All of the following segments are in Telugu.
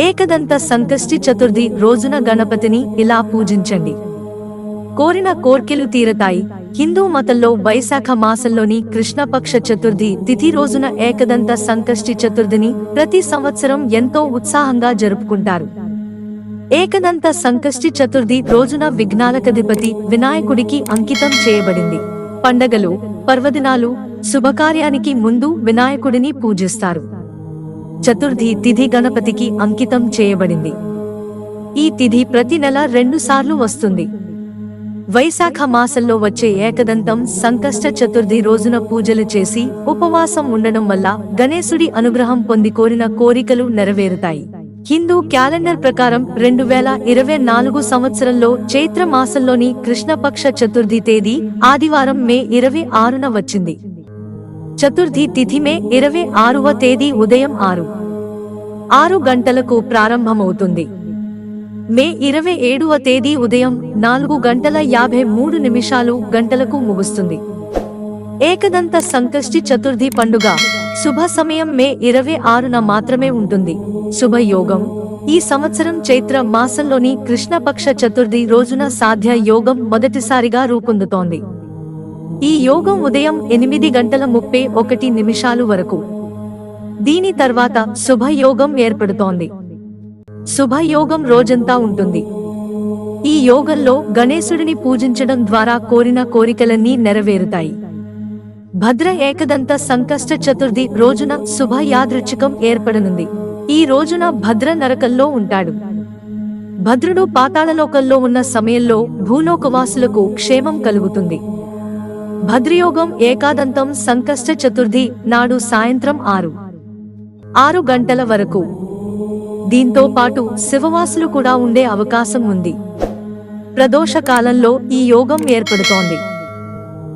ఏకదంత సంకష్టి చతుర్థి రోజున గణపతిని ఇలా పూజించండి. కోరిన కోర్కెలు తీరతాయి. హిందూ మతంలో వైశాఖ మాసంలోని కృష్ణపక్ష చతుర్థి తిథి రోజున ఏకదంత సంకష్టి చతుర్థిని ప్రతి సంవత్సరం ఎంతో ఉత్సాహంగా జరుపుకుంటారు. ఏకదంత సంకష్టి చతుర్థి రోజున విఘ్నాలకధిపతి వినాయకుడికి అంకితం చేయబడింది. పండగలు పర్వదినాలు శుభకార్యానికి ముందు వినాయకుడిని పూజిస్తారు. చతుర్థి తిథి గణపతికి అంకితం చేయబడింది. ఈ తిథి ప్రతి నెల రెండుసార్లు వస్తుంది. వైశాఖ మాసంలో వచ్చే ఏకదంతం సంకష్ట చతుర్థి రోజున పూజలు చేసి ఉపవాసం ఉండడం వల్ల గణేశుడి అనుగ్రహం పొంది కోరిన కోరికలు నెరవేరుతాయి. హిందూ క్యాలెండర్ ప్రకారం రెండు వేల ఇరవై నాలుగు సంవత్సరంలో చైత్ర మాసంలోని కృష్ణపక్ష చతుర్థి తేదీ ఆదివారం మే ఇరవై ఆరున వచ్చింది. చతుర్థి తిథి మే ఇరవై ఆరువ తేదీ ఉదయం ఆరు. ఆరు గంటలకు ప్రారంభమవుతుంది. మే ఇరవై ఏడవ తేదీ ఉదయం నాలుగు గంటల యాభై మూడు నిమిషాలు గంటలకు ముగుస్తుంది. ఏకదంత సంకష్టి చతుర్థి పండుగ శుభ సమయం మే ఇరవై ఆరున మాత్రమే ఉంటుంది. శుభయోగం. ఈ సంవత్సరం చైత్ర మాసంలోని కృష్ణపక్ష చతుర్థి రోజున సాధ్య యోగం మొదటిసారిగా రూపొందుతోంది. ఈ యోగం ఉదయం ఎనిమిది గంటల ముప్పై ఒకటి నిమిషాలు వరకు. దీని తర్వాత శుభయోగం ఏర్పడుతోంది. శుభయోగం రోజంతా ఉంటుంది. ఈ యోగంలో గణేశుడిని పూజించడం ద్వారా కోరిన కోరికలన్నీ నెరవేరుతాయి. భద్ర ఏకదంత సంకష్ట చతుర్థి రోజున శుభ యాదృచ్ఛికం ఏర్పడనుంది. ఈ రోజున భద్ర నరకల్లో ఉంటాడు. భద్రుడు పాతాళలోకంలో ఉన్న సమయంలో భూలోకవాసులకు క్షేమం కలుగుతుంది. భద్రయోగం ఏకాదంతం సంకష్ట చతుర్థి నాడు సాయంత్రం ఆరు. ఆరు గంటల వరకు. దీంతో పాటు శివవాసులు కూడా ఉండే అవకాశం ఉంది. ప్రదోష కాలంలో ఈ యోగం ఏర్పడుతోంది.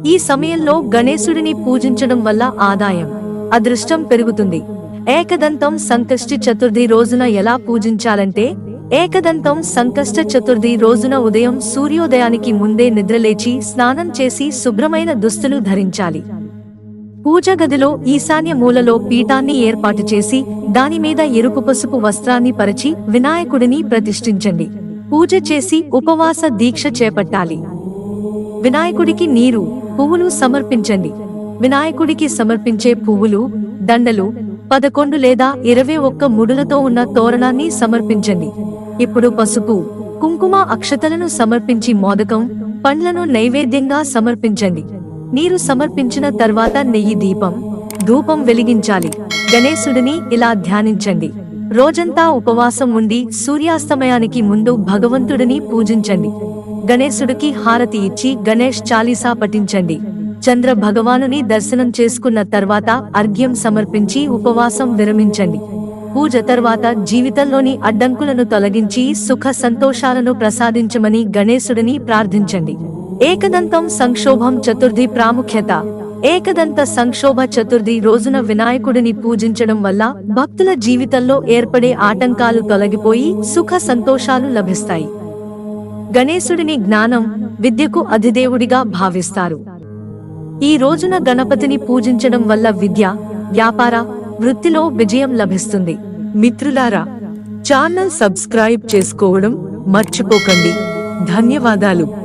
ఈ సమయంలో గణేశుడిని పూజించడం వల్ల ఆదాయం అదృష్టం పెరుగుతుంది. ఏకదంతం సంకష్టి చతుర్థి రోజున ఎలా పూజించాలంటే ఏకదంతం సంకష్ట చతుర్థి రోజున ఉదయం సూర్యోదయానికి ముందే నిద్రలేచి స్నానం చేసి శుభ్రమైన దుస్తులు ధరించాలి. పూజ గదిలో ఈశాన్య మూలలో పీఠాన్ని ఏర్పాటు చేసి దానిమీద ఎరుపు పసుపు వస్త్రాన్ని పరిచి వినాయకుడిని ప్రతిష్ఠించండి. పూజ చేసి ఉపవాస దీక్ష చేపట్టాలి. వినాయకుడికి నీరు పువ్వులు సమర్పించండి. వినాయకుడికి సమర్పించే పువ్వులు దండలు పదకొండు లేదా ఇరవై ఒక్క ముడులతో ఉన్న తోరణాన్ని సమర్పించండి. ఇప్పుడు పసుపు కుంకుమ అక్షతలను సమర్పించి మోదకం పండ్లను నైవేద్యంగా సమర్పించండి. నీరు సమర్పించిన తర్వాత నెయ్యి దీపం ధూపం వెలిగించాలి. గణేశుడిని ఇలా ధ్యానించండి. రోజంతా ఉపవాసం ఉండి సూర్యాస్తమయానికి ముందు భగవంతుడిని పూజించండి. గణేశుడికి హారతి ఇచ్చి గణేష్ చాలీసా పఠించండి. చంద్ర భగవానుని దర్శనం చేసుకున్న తర్వాత అర్ఘ్యం సమర్పించి ఉపవాసం విరమించండి. పూజ తర్వాత జీవితంలోని అడ్డంకులను తొలగించి సుఖ సంతోషాలను ప్రసాదించమని గణేశుడిని ప్రార్థించండి. ఏకదంతం సంక్షోభం చతుర్థి ప్రాముఖ్యత. ఏకదంత సంక్షోభ చతుర్థి రోజున వినాయకుడిని పూజించడం వల్ల భక్తుల జీవితంలో ఏర్పడే ఆటంకాలు తొలగిపోయి సుఖ సంతోషాలు లభిస్తాయి. గణేశుడిని జ్ఞానం విద్యకు అధిదేవుడిగా భావిస్తారు. ఈ రోజున గణపతిని పూజించడం వల్ల విద్య వ్యాపార వృత్తిలో విజయం లభిస్తుంది. మిత్రులారా ఛానల్ సబ్స్క్రైబ్ చేసుకోవడం మర్చిపోకండి. ధన్యవాదాలు.